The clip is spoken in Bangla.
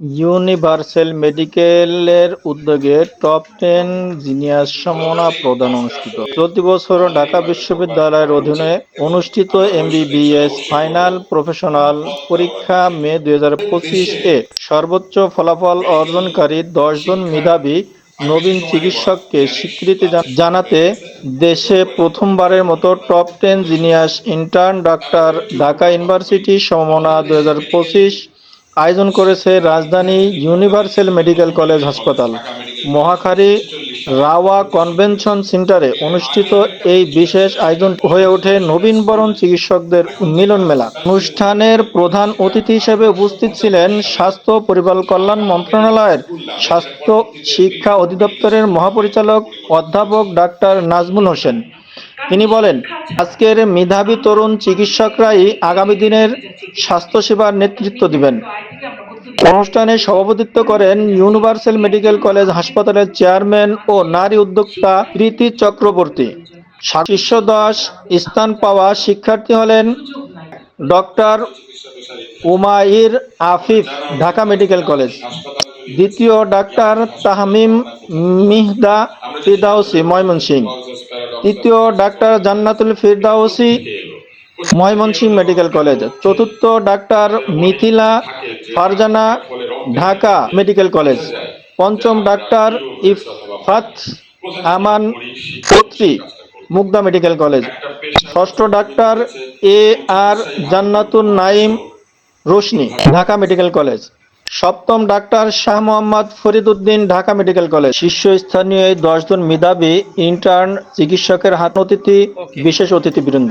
ইউনিভার্সাল মেডিকেলের উদ্যোগে টপ টেন জিনিয়াস সম্মাননা প্রদান অনুষ্ঠিত। চলতি বছর ঢাকা বিশ্ববিদ্যালয়ের অধীনে অনুষ্ঠিত এমবিবিএস ফাইনাল প্রফেশনাল পরীক্ষা মে দুই হাজার পঁচিশ এ সর্বোচ্চ ফলাফল অর্জনকারী দশজন মেধাবী নবীন চিকিৎসককে স্বীকৃতি জানাতে দেশে প্রথমবারের মতো টপ টেন জিনিয়াস ইন্টার্ন ডাক্তার ঢাকা ইউনিভার্সিটি সমমনা দুই আয়োজন করেছে রাজধানী ইউনিভার্সাল মেডিকেল কলেজ হাসপাতাল। মহাখালী রাওয়া কনভেনশন সেন্টারে অনুষ্ঠিত এই বিশেষ আয়োজন হয়ে ওঠে নবীনবরণ চিকিৎসকদের মিলন মেলা। অনুষ্ঠানের প্রধান অতিথি হিসেবে উপস্থিত ছিলেন স্বাস্থ্য পরিবার কল্যাণ মন্ত্রণালয়ের স্বাস্থ্য শিক্ষা অধিদপ্তরের মহাপরিচালক অধ্যাপক ডাক্তার নাজমুল হোসেন। তিনি বলেন, আজকের মেধাবী তরুণ চিকিৎসকরাই আগামী দিনের স্বাস্থ্যসেবার নেতৃত্ব দিবেন। অনুষ্ঠানে সভাপতিত্ব করেন ইউনিভার্সাল মেডিকেল কলেজ হাসপাতালের চেয়ারম্যান ও নারী উদ্যোক্তা প্রীতি চক্রবর্তী। শীর্ষ দশ স্থান পাওয়া শিক্ষার্থী হলেন doctor Umair Afif Dhaka medical college. দ্বিতীয় ডাক্তার তাহমিম মিহদা ফিরদাউসি ময়মনসিং তৃতীয় ডাক্তার জান্নাতুল ফিরদাউসি ময়মনসিংহ মেডিকেল কলেজ। চতুর্থ ডাক্তার মিথিলা ফারজানা, ঢাকা মেডিকেল কলেজ। পঞ্চম ডাক্তার ইফাত আমান কর্ত্রী মুগদা মেডিকেল কলেজ। ষষ্ঠ doctor A R Jannatun Naim Roshni, Dhaka medical college. সপ্তম ডাক্তার শাহ মোহাম্মদ ফরিদুদ্দিন ঢাকা মেডিকেল কলেজ। শীর্ষস্থানীয় এই দশজন মেধাবী ইন্টার্ন চিকিৎসকের হাত অতিথি বিশেষ অতিথিবৃন্দ।